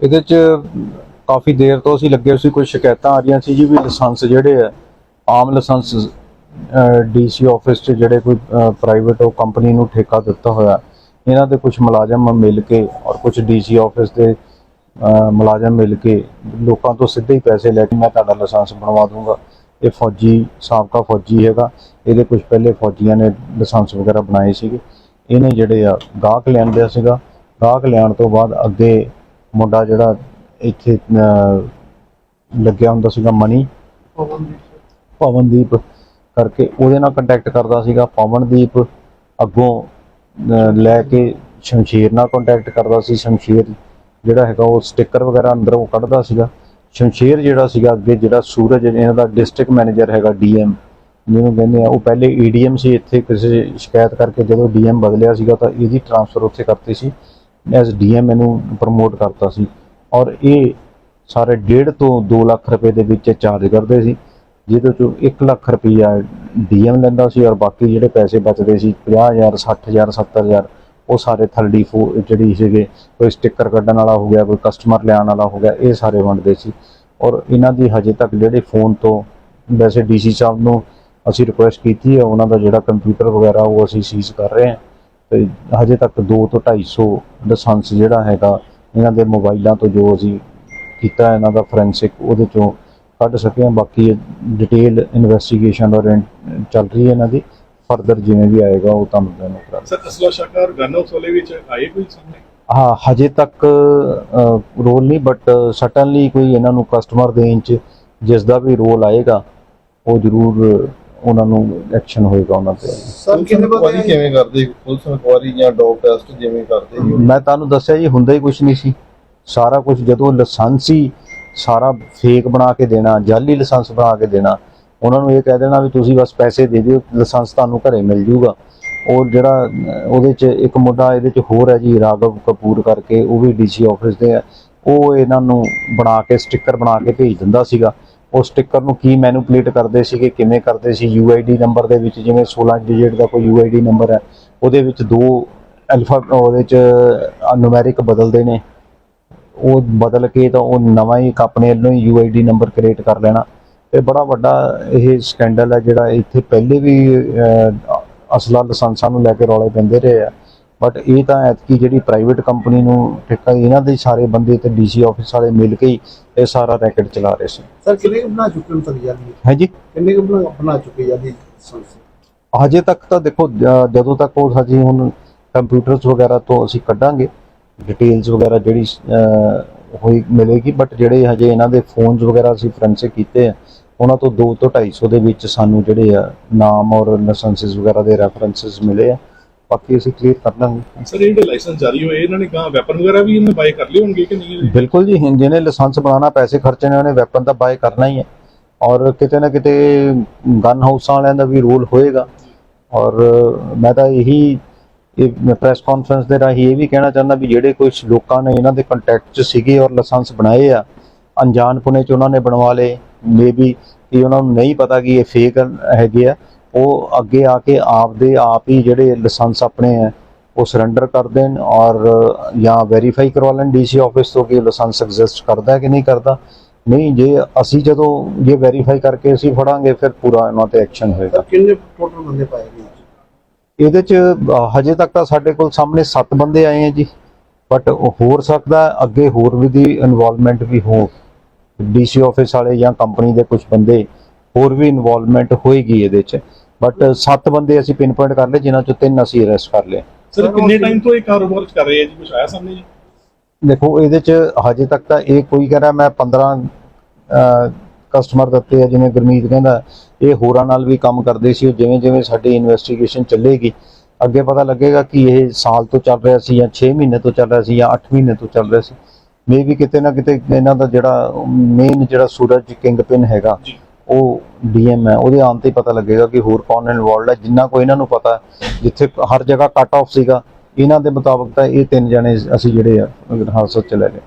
ਇਹਦੇ ਚ ਕਾਫੀ ਦੇਰ ਤੋਂ ਅਸੀਂ ਲੱਗੇ ਸੀ ਕੁਝ ਸ਼ਿਕਾਇਤਾਂ ਆ ਰਹੀਆਂ ਸੀ ਜੀ, ਵੀ ਲਾਇਸੈਂਸ ਜਿਹੜੇ ਆ, ਆਮ ਲਾਇਸੈਂਸ ਡੀਸੀ ਆਫਿਸ 'ਚ ਜਿਹੜੇ ਕੋਈ ਪ੍ਰਾਈਵੇਟ ਉਹ ਕੰਪਨੀ ਨੂੰ ਠੇਕਾ ਦਿੱਤਾ ਹੋਇਆ, ਇਹਨਾਂ ਦੇ ਕੁਝ ਮੁਲਾਜ਼ਮ ਮਿਲ ਕੇ ਔਰ ਕੁਝ ਡੀਸੀ ਆਫਿਸ ਦੇ ਮੁਲਾਜ਼ਮ ਮਿਲ ਕੇ ਲੋਕਾਂ ਤੋਂ ਸਿੱਧੇ ਹੀ ਪੈਸੇ ਲੈ ਕੇ ਮੈਂ ਤੁਹਾਡਾ ਲਾਇਸੈਂਸ ਬਣਵਾ ਦੂੰਗਾ ਇਹ ਫੌਜੀ, ਸਾਬਕਾ ਫੌਜੀ ਹੈਗਾ, ਇਹਦੇ ਕੁਝ ਪਹਿਲੇ ਫੌਜੀਆਂ ਨੇ ਲਾਇਸੈਂਸ ਵਗੈਰਾ ਬਣਾਏ ਸੀਗੇ। ਇਹਨੇ ਜਿਹੜੇ ਆ ਗਾਹਕ ਲੈਣ ਲਿਆ ਸੀਗਾ, ਗਾਹਕ ਲਿਆਉਣ ਤੋਂ ਬਾਅਦ ਅੱਗੇ ਮੁੰਡਾ ਜਿਹੜਾ ਇੱਥੇ ਅਹ, ਲੱਗਿਆ ਹੁੰਦਾ ਸੀਗਾ ਮਨੀ। ਪਵਨਦੀਪ ਕਰਕੇ ਉਹਦੇ ਨਾਲ ਕੰਟੈਕਟ ਕਰਦਾ ਸੀਗਾ। ਪਵਨਦੀਪ ਅੱਗੋਂ ਅਹ, ਲੈ ਕੇ ਸ਼ਮਸ਼ੀਰ ਨਾਲ ਕੰਟੈਕਟ ਕਰਦਾ ਸੀ। ਸ਼ਮਸ਼ੀਰ ਜਿਹੜਾ ਹੈਗਾ ਉਹ ਸਟicker ਵਗੈਰਾ ਅੰਦਰੋਂ ਕੱਢਦਾ ਸੀਗਾ। ਸ਼ਮਸ਼ੀਰ ਜਿਹੜਾ ਸੀਗਾ ਅੱਗੇ ਜਿਹੜਾ ਸੂਰਜ ਇਹਨਾਂ ਦਾ ਡਿਸਟ੍ਰਿਕਟ ਮੈਨੇਜਰ ਹੈਗਾ ਡੀਐਮ। ਜਿਹਨੂੰ ਕਹਿੰਦੇ ਆ ਉਹ ਪਹਿਲੇ ਈਡੀਐਮ ਸੀ। ਇੱਥੇ ਕਿਸੇ ਸ਼ਿਕਾਇਤ ਕਰਕੇ ਜਦੋਂ ਡੀਐਮ ਬਦਲਿਆ ਸੀਗਾ ਤਾਂ ਇਹਦੀ ਟ੍ਰਾਂਸਫਰ ਉੱਥੇ ਕਰਤੀ ਸੀ। ਐਸ ਡੀਐਮ ਇਹਨੂੰ ਪ੍ਰਮੋਟ ਕਰਤਾ ਸੀ। ਔਰ ਇਹ ਸਾਰੇ 1.5 ਤੋਂ 2 ਲੱਖ ਰੁਪਏ ਦੇ ਵਿੱਚ ਚਾਰਜ ਕਰਦੇ ਸੀ, ਜਿਹਦੇ ਚੋਂ 1 ਲੱਖ ਰੁਪਈਆ ਡੀਐਮ ਲੈਂਦਾ ਸੀ ਔਰ ਬਾਕੀ ਜਿਹੜੇ ਪੈਸੇ ਬਚਦੇ ਸੀ 50000 60000 70000 ਉਹ ਸਾਰੇ ਥਲੜੀ ਫੋ ਜਿਹੜੀ ਸੀਗੇ, ਕੋਈ ਸਟicker ਕੱਢਣ ਵਾਲਾ ਹੋ ਗਿਆ, ਕੋਈ ਕਸਟਮਰ ਲਿਆਉਣ ਵਾਲਾ ਹੋ ਗਿਆ, ਇਹ ਸਾਰੇ ਵੰਡਦੇ ਸੀ। ਔਰ ਇਹਨਾਂ ਦੀ ਹਜੇ ਤੱਕ ਜਿਹੜੇ ਫੋਨ ਤੋਂ ਵੈਸੇ ਡੀਸੀ ਸਾਹਿਬ ਨੂੰ ਅਸੀਂ ਰਿਕੁਐਸਟ ਕੀਤੀ ਹੈ, ਉਹਨਾਂ ਦਾ ਜਿਹੜਾ ਕੰਪਿਊਟਰ ਵਗੈਰਾ ਉਹ ਅਸੀਂ ਸੀਜ਼ ਕਰ ਰਹੇ ਹਾਂ। ਤੇ ਹਜੇ ਤੱਕ 2 ਤੋਂ 250 ਲਾਇਸੈਂਸ ਜਿਹੜਾ ਹੈਗਾ ਇਹਨਾਂ ਦੇ ਮੋਬਾਈਲਾਂ ਤੋਂ ਜੋ ਅਸੀਂ ਕੀਤਾ ਇਹਨਾਂ ਦਾ ਫੋਰੈਂਸਿਕ ਉਹਦੇ ਚੋਂ ਕੱਢ ਸਕੇ ਹਾਂ। ਬਾਕੀ ਡਿਟੇਲ ਇਨਵੈਸਟੀਗੇਸ਼ਨ ਔਰ ਚੱਲ ਰਹੀ ਹੈ ਇਹਨਾਂ ਦੀ। ਫਰਦਰ ਜਿਵੇਂ ਵੀ ਆਏਗਾ ਉਹ ਤੁਹਾਨੂੰ ਕਰਾ ਸਰ ਅਸਲਾ ਸ਼ਾਕਰ ਗਨ ਹਾਊਸ ਵਾਲੇ ਵਿੱਚ ਆਏ ਕੋਈ ਸਾਹਮਣੇ? ਹਾਂ ਹਜੇ ਤੱਕ ਰੋਲ ਨਹੀਂ ਬਟ ਸਟਨਲੀ ਕੋਈ ਇਹਨਾਂ ਨੂੰ ਕਸਟਮਰ ਦੇਣ ਚ ਜਿਸ ਦਾ ਵੀ ਰੋਲ ਆਏਗਾ ਉਹ ਜ਼ਰੂਰ ਉਹਨਾਂ ਨੂੰ ਐਕਸ਼ਨ ਹੋਏਗਾ ਉਹਨਾਂ ਤੇ। ਸਰ ਕਿੰਨੇ ਕੁਆਰੀ ਕਿਵੇਂ ਕਰਦੇ ਪੁਲਿਸ ਇਨਕੁਆਰੀ ਜਾਂ ਡੋਪ ਟੈਸਟ ਜਿਵੇਂ ਕਰਦੇ ਮੈਂ ਤੁਹਾਨੂੰ ਦੱਸਿਆ ਜੀ ਹੁੰਦਾ ਹੀ ਕੁਝ ਨਹੀਂ ਸੀ। ਸਾਰਾ ਕੁਝ ਜਦੋਂ ਲਾਇਸੈਂਸ ਹੀ ਸਾਰਾ ਫੇਕ ਬਣਾ ਕੇ ਦੇਣਾ ਜਾਲੀ ਲਾਇਸੈਂਸ ਬਣਾ ਕੇ ਦੇਣਾ ਉਹਨਾਂ ਨੂੰ ਇਹ ਕਹਿ ਦੇਣਾ ਵੀ ਤੁਸੀਂ ਬਸ ਪੈਸੇ ਦੇ ਦਿਓ ਲਾਇਸੈਂਸ ਤੁਹਾਨੂੰ ਘਰੇ ਮਿਲ ਜੂਗਾ। ਉਹ ਜਿਹੜਾ ਉਹਦੇ ਚ ਇੱਕ ਮੁੰਡਾ ਇਹਦੇ ਚ ਹੋਰ ਹੈ ਜੀ ਰਾਘਵ ਕਪੂਰ ਕਰਕੇ ਉਹ ਵੀ ਡੀਸੀ ਆਫਿਸ ਦੇ ਆ ਉਹ ਇਹਨਾਂ ਨੂੰ ਬਣਾ ਕੇ ਸਟicker ਬਣਾ ਕੇ ਭੇਜ ਦਿੰਦਾ ਸੀਗਾ। ਉਹ ਸਟicker ਨੂੰ ਕੀ ਮੈਨੂਪਲੇਟ ਕਰਦੇ ਸੀਗੇ, ਕਿਵੇਂ ਕਰਦੇ ਸੀ ਯੂਆਈਡੀ ਨੰਬਰ ਦੇ ਵਿੱਚ ਜਿਵੇਂ 16 ਡਿਜਿਟ ਦਾ ਕੋਈ ਯੂਆਈਡੀ ਨੰਬਰ ਹੈ, ਉਹਦੇ ਵਿੱਚ ਦੋ ਅਲਫਾ ਉਹਦੇ ਚ ਨੂਮੈਰਿਕ ਬਦਲਦੇ ਨੇ। ਉਹ ਬਦਲ ਕੇ ਤਾਂ ਉਹ ਨਵਾਂ ਹੀ ਇੱਕ ਆਪਣੇ ਵੱਲੋਂ ਹੀ ਯੂਆਈਡੀ ਨੰਬਰ ਕ੍ਰੀਏਟ ਕਰ ਲੈਣਾ। ਤੇ ਬੜਾ ਵੱਡਾ ਇਹ ਸਕੈਂਡਲ ਹੈ ਜਿਹੜਾ ਇੱਥੇ ਪਹਿਲੇ ਵੀ ਅਸਲਾ ਲਾਇਸੈਂਸਾਂ ਨੂੰ ਲੈ ਕੇ ਰੌਲੇ ਪੈਂਦੇ ਰਹੇ ਆ। ਬਟ ਇਹ ਤਾਂ ਐਤਕੀ ਜਿਹੜੀ ਪ੍ਰਾਈਵੇਟ ਕੰਪਨੀ ਨੂੰ ਠੇਕਾ ਇਹਨਾਂ ਦੇ ਸਾਰੇ ਬੰਦੇ ਤੇ ਡੀਸੀ ਆਫਿਸ ਵਾਲੇ ਮਿਲ ਕੇ ਹੀ ਇਹ ਸਾਰਾ ਰੈਕਟ ਚਲਾ ਰਹੇ ਸੀ। ਸਰ ਕਿੰਨੇ ਕੁ ਬਣਾ ਚੁੱਕੇ ਹੋ ਤੱਕ ਜਾਂਦੀ ਹੈ ਜੀ ਕਿੰਨੇ ਕੁ ਬਣਾ ਬਣਾ ਚੁੱਕੇ ਜਾਂਦੀ ਸੰਸ ਹਜੇ ਤੱਕ ਤਾਂ ਦੇਖੋ ਜਦੋਂ ਤੱਕ ਉਹ ਅਸੀਂ ਹੁਣ ਕੰਪਿਊਟਰਸ ਵਗੈਰਾ ਤੋਂ ਅਸੀਂ ਕੱਢਾਂਗੇ ਡਿਟੇਲਸ ਵਗੈਰਾ ਜਿਹੜੀ ਹੋਈ ਮਿਲੇਗੀ ਬਟ ਜਿਹੜੇ ਹਜੇ ਇਹਨਾਂ ਦੇ ਫੋਨਸ ਵਗੈਰਾ ਅਸੀਂ ਫੋਰੈਂਸਿਕ ਕੀਤੇ ਆ ਉਹਨਾਂ ਤੋਂ 2 ਤੋਂ 250 ਦੇ ਵਿੱਚ ਸਾਨੂੰ ਜਿਹੜੇ ਆ ਨਾਮ ਔਰ ਲਾਇਸੈਂਸਸ ਵਗੈਰਾ ਦੇ ਰੈਫਰੈਂਸਸ ਮਿਲੇ ਆ। ਬਾਕੀ ਅਸੀਂ ਕਲੀਅਰ ਕਰ ਲਾਂਗੇ। ਸਰ ਇਹ ਲਾਇਸੈਂਸ ਜਾਰੀ ਹੋਏ ਇਹਨਾਂ ਨੇ ਕਹਾ ਵੈਪਨ ਵਗੈਰਾ ਵੀ ਇਹਨਾਂ ਬਾਈ ਕਰ ਲਏ ਹੋਣਗੇ ਕਿ ਨਹੀਂ? ਬਿਲਕੁਲ ਜੀ ਜਿਹਨੇ ਲਾਇਸੈਂਸ ਬਣਾਉਣਾ ਪੈਸੇ ਖਰਚਣੇ ਉਹਨੇ ਵੈਪਨ ਤਾਂ ਬਾਏ ਕਰਨਾ ਹੀ ਹੈ। ਔਰ ਕਿਤੇ ਨਾ ਕਿਤੇ ਗਨ ਹਾਊਸਾਂ ਵਾਲਿਆਂ ਦਾ ਵੀ ਰੋਲ ਹੋਏਗਾ। ਔਰ ਮੈਂ ਤਾਂ ਇਹੀ ਇਹ ਪ੍ਰੈਸ ਕਾਨਫਰੰਸ ਦੇ ਰਾਹੀਂ ਇਹ ਵੀ ਕਹਿਣਾ ਚਾਹੁੰਦਾ ਵੀ ਜਿਹੜੇ ਕੁਝ ਲੋਕਾਂ ਨੇ ਇਹਨਾਂ ਦੇ ਕੰਟੈਕਟ 'ਚ ਸੀਗੇ ਔਰ ਲਾਇਸੈਂਸ ਬਣਾਏ ਆ ਅਣਜਾਣਪੁਣੇ 'ਚ ਉਹਨਾਂ ਨੇ ਬਣਵਾ ਲਏ ਮੇਬੀ ਕਿ ਉਹਨਾਂ ਨੂੰ ਨਹੀਂ ਪਤਾ ਕਿ ਇਹ ਫੇਕ ਹੈਗੇ ਆ। ਉਹ ਅੱਗੇ ਆ ਕੇ ਆਪ ਦੇ ਆਪ ਹੀ ਜਿਹੜੇ ਲਾਇਸੈਂਸ ਆਪਣੇ ਆ ਉਹ ਸਰੈਂਡਰ ਕਰ ਦੇਣ ਔਰ ਜਾਂ ਵੈਰੀਫਾਈ ਕਰਵਾ ਲੈਣ ਡੀਸੀ ਆਫਿਸ ਤੋਂ ਕਿ ਲਾਇਸੈਂਸ ਐਗਜ਼ਿਸਟ ਕਰਦਾ ਹੈ ਕਿ ਨਹੀਂ ਕਰਦਾ। ਨਹੀਂ ਜੇ ਅਸੀਂ ਜਦੋਂ ਇਹ ਵੈਰੀਫਾਈ ਕਰਕੇ ਅਸੀਂ ਫੜਾਂਗੇ ਫਿਰ ਪੂਰਾ ਇਹਨਾਂ ਤੇ ਐਕਸ਼ਨ ਹੋਏਗਾ। ਕਿੰਨੇ ਟੋਟਲ ਬੰਦੇ ਪਾਏ ਗਏ ਇਹਦੇ ਚ ਹਜੇ ਤੱਕ ਤਾਂ ਸਾਡੇ ਕੋਲ ਸਾਹਮਣੇ 7 ਬੰਦੇ ਆਏ ਆ ਜੀ। ਬਟ ਹੋਰ ਸਕਦਾ ਹੈ ਅੱਗੇ ਹੋਰ ਵੀ ਦੀ ਇਨਵੋਲਵਮੈਂਟ ਵੀ ਹੋ। ਡੀਸੀ ਆਫਿਸ ਵਾਲੇ ਜਾਂ ਕੰਪਨੀ ਦੇ ਕੁਝ ਬੰਦੇ ਹੋਰ ਵੀ ਇਨਵੋਲਵਮੈਂਟ ਹੋਏਗੀ ਇਹਦੇ ਚ। ਬਟ 7 ਬੰਦੇ ਅਸੀਂ ਪਿਨ ਪੁਆਇੰਟ ਕਰ ਲਏ ਜਿਨ੍ਹਾਂ ਚੋਂ ਤਿੰਨ ਅਸੀਂ ਅਰੈਸਟ ਕਰ ਲਏ। ਸਰ ਕਿੰਨੇ ਟਾਈਮ ਤੋਂ ਇਹ ਕਾਰੋਬਾਰ ਕਰ ਰਹੇ ਆ ਜੀ? ਕੁਝ ਆਇਆ ਸਾਹਮਣੇ ਜੀ? ਦੇਖੋ ਇਹਦੇ ਚ ਹਜੇ ਤੱਕ ਤਾਂ ਇਹ ਕੋਈ ਕਹਿ ਰਿਹਾ ਮੈਂ 15 ਕਸਟਮਰ ਦਿੱਤੇ ਆ ਜਿਵੇਂ ਗੁਰਮੀਤ ਕਹਿੰਦਾ ਇਹ ਹੋਰਾਂ ਨਾਲ ਵੀ ਕੰਮ ਕਰਦੇ ਸੀ ਜਿਵੇਂ ਜਿਵੇਂ ਸਾਡੀ ਇਨਵੈਸਟੀਗੇਸ਼ਨ ਚੱਲੇਗੀ ਅੱਗੇ ਪਤਾ ਲੱਗੇਗਾ ਕਿ ਇਹ ਸਾਲ ਤੋਂ ਚੱਲ ਰਿਹਾ ਸੀ ਜਾਂ 6 ਮਹੀਨੇ ਤੋਂ ਚੱਲ ਰਿਹਾ ਸੀ ਜਾਂ 8 ਮਹੀਨੇ ਤੋਂ ਚੱਲ ਰਿਹਾ ਸੀ। ਮੇਬੀ ਕਿਤੇ ਨਾ ਕਿਤੇ ਇਹਨਾਂ ਦਾ ਜਿਹੜਾ ਮੇਨ ਜਿਹੜਾ ਸੂਰਜ ਕਿੰਗਪਿਨ ਹੈਗਾ ਜੀ। ਉਹ ਡੀਐਮ ਹੈ, ਉਹਦੇ ਆਉਣ ਤੇ ਪਤਾ ਲੱਗੇਗਾ ਕਿ ਹੋਰ ਕੌਣ ਇਨਵੋਲਡ ਹੈ, ਜਿੰਨਾ ਕੋਈ ਇਹਨਾਂ ਨੂੰ ਪਤਾ ਜਿੱਥੇ ਹਰ ਜਗ੍ਹਾ ਕੱਟ ਆਫ ਸੀਗਾ, ਇਹਨਾਂ ਦੇ ਮੁਤਾਬਕ ਤਾਂ ਇਹ ਤਿੰਨ ਜਣੇ ਅਸੀਂ ਜਿਹੜੇ ਆ ਹਾਦਸੇ ਚ ਲੈ ਗਏ।